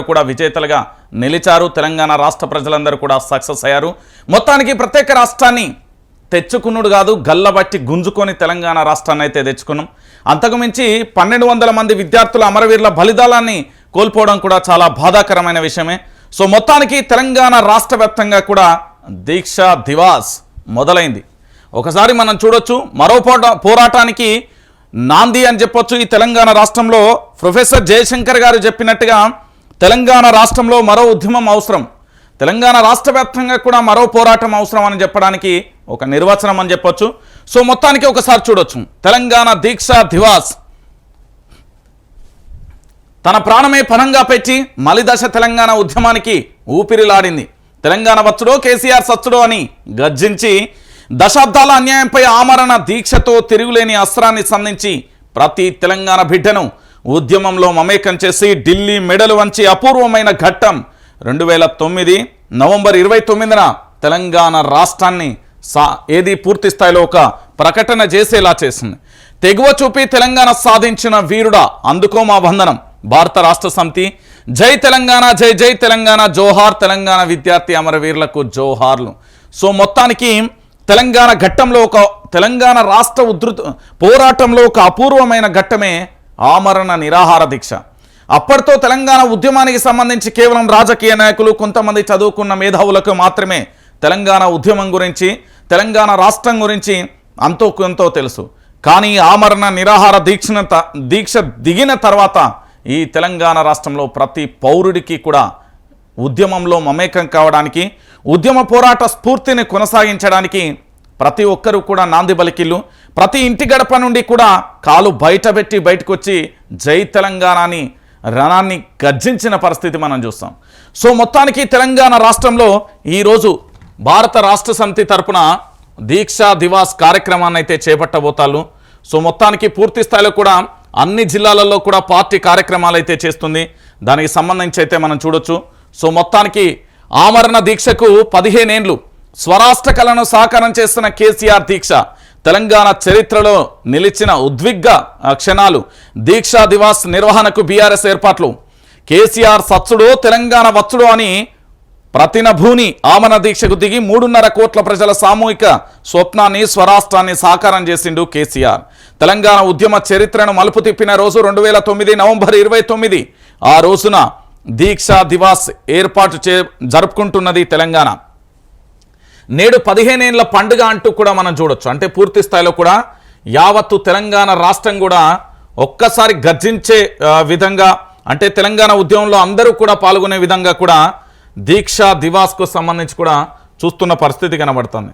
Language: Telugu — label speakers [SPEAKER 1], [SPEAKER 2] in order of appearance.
[SPEAKER 1] కూడా విజేతలుగా నిలిచారు. తెలంగాణ రాష్ట్ర ప్రజలందరూ కూడా సక్సెస్ అయ్యారు. మొత్తానికి ప్రత్యేక రాష్ట్రాన్ని తెచ్చుకున్నాడు కాదు గల్లబట్టి గుంజుకొని తెలంగాణ రాష్ట్రాన్ని అయితే తెచ్చుకున్నాం. అంతకుమించి పన్నెండు వందల మంది విద్యార్థుల అమరవీరుల బలిదానాన్ని కోల్పోవడం కూడా చాలా బాధాకరమైన విషయమే. సో మొత్తానికి తెలంగాణ రాష్ట్ర కూడా దీక్ష దివాస్ మొదలైంది. ఒకసారి మనం చూడొచ్చు మరో పోట పోరాటానికి నాంది అని చెప్పొచ్చు. ఈ తెలంగాణ రాష్ట్రంలో ప్రొఫెసర్ జయశంకర్ గారు చెప్పినట్టుగా తెలంగాణ రాష్ట్రంలో మరో ఉద్యమం అవసరం. తెలంగాణ రాష్ట్ర వ్యాప్తంగా కూడా మరో పోరాటం అవసరం అని చెప్పడానికి ఒక నిర్వచనం అని చెప్పొచ్చు. సో మొత్తానికి ఒకసారి చూడొచ్చు. తెలంగాణ దీక్ష దివాస్. తన ప్రాణమే పణంగా పెట్టి మలిదశ తెలంగాణ ఉద్యమానికి ఊపిరిలాడింది. తెలంగాణ వచ్చుడో కేసీఆర్ సచ్చుడో అని గర్జించి దశాబ్దాల అన్యాయంపై ఆమరణ దీక్షతో తిరుగులేని అస్త్రాన్ని సంధించి ప్రతి తెలంగాణ బిడ్డను ఉద్యమంలో మమేకం చేసి ఢిల్లీ మెడలు వంచి అపూర్వమైన ఘట్టం. రెండు వేల తొమ్మిది నవంబర్ ఇరవై తొమ్మిదిన తెలంగాణ రాష్ట్రాన్ని సా ఏది పూర్తి స్థాయిలో ఒక ప్రకటన చేసేలా చేసింది. తెగువ చూపి తెలంగాణ సాధించిన వీరుడా అందుకో మా వందనం. భారత రాష్ట్ర సమితి. జై తెలంగాణ జై జై తెలంగాణ జోహార్ తెలంగాణ విద్యార్థి అమరవీరులకు జోహార్లు. సో మొత్తానికి తెలంగాణ ఘట్టంలో ఒక తెలంగాణ రాష్ట్ర ఉధృత పోరాటంలో ఒక అపూర్వమైన ఘట్టమే ఆమరణ నిరాహార దీక్ష. అప్పటితో తెలంగాణ ఉద్యమానికి సంబంధించి కేవలం రాజకీయ నాయకులు కొంతమంది చదువుకున్న మేధావులకు మాత్రమే తెలంగాణ ఉద్యమం గురించి తెలంగాణ రాష్ట్రం గురించి అంతో కొంతో తెలుసు. కానీ ఆమరణ నిరాహార దీక్షన త- దీక్ష దిగిన తర్వాత ఈ తెలంగాణ రాష్ట్రంలో ప్రతి పౌరుడికి కూడా ఉద్యమంలో మమేకం కావడానికి ఉద్యమ పోరాట స్ఫూర్తిని కొనసాగించడానికి ప్రతి ఒక్కరూ కూడా నాంది బలికిళ్ళు ప్రతి ఇంటి గడప నుండి కూడా కాలు బయటపెట్టి బయటకు వచ్చి జై తెలంగాణని రణాన్ని గర్జించిన పరిస్థితి మనం చూస్తాం. సో మొత్తానికి తెలంగాణ రాష్ట్రంలో ఈరోజు భారత రాష్ట్ర సమితి తరపున దీక్షా దివాస్ కార్యక్రమాన్ని అయితే చేపట్టబోతారు సో మొత్తానికి పూర్తి స్థాయిలో కూడా అన్ని జిల్లాలలో కూడా పార్టీ కార్యక్రమాలు అయితే చేస్తుంది. దానికి సంబంధించి అయితే మనం చూడొచ్చు. సో మొత్తానికి ఆమరణ దీక్షకు పదిహేనేండ్లు స్వరాష్ట్ర కళను సాకారం చేస్తున్న కేసీఆర్ దీక్ష. తెలంగాణ చరిత్రలో నిలిచిన ఉద్విగ్గ క్షణాలు. దీక్షా దివాస్ నిర్వహణకు బీఆర్ఎస్ ఏర్పాట్లు. కేసీఆర్ సత్సుడు తెలంగాణ వచ్చుడో అని ప్రతినభూని ఆమన దీక్షకు దిగి మూడున్నర కోట్ల ప్రజల సామూహిక స్వప్నాన్ని స్వరాష్ట్రాన్ని సాకారం చేసిండు కేసీఆర్. తెలంగాణ ఉద్యమ చరిత్రను మలుపు తిప్పిన రోజు రెండు వేల తొమ్మిది నవంబర్ ఇరవై తొమ్మిది. ఆ రోజున దీక్షా దివాస్ ఏర్పాటు చే జరుపుకుంటున్నది తెలంగాణ. నేడు పదిహేనేళ్ళ పండుగ అంటూ కూడా మనం చూడొచ్చు. అంటే పూర్తి స్థాయిలో కూడా యావత్తు తెలంగాణ రాష్ట్రం కూడా ఒక్కసారి గర్జించే విధంగా అంటే తెలంగాణ ఉద్యమంలో అందరూ కూడా పాల్గొనే విధంగా కూడా దీక్ష దివాస్కు సంబంధించి కూడా చూస్తున్న పరిస్థితి కనబడుతుంది.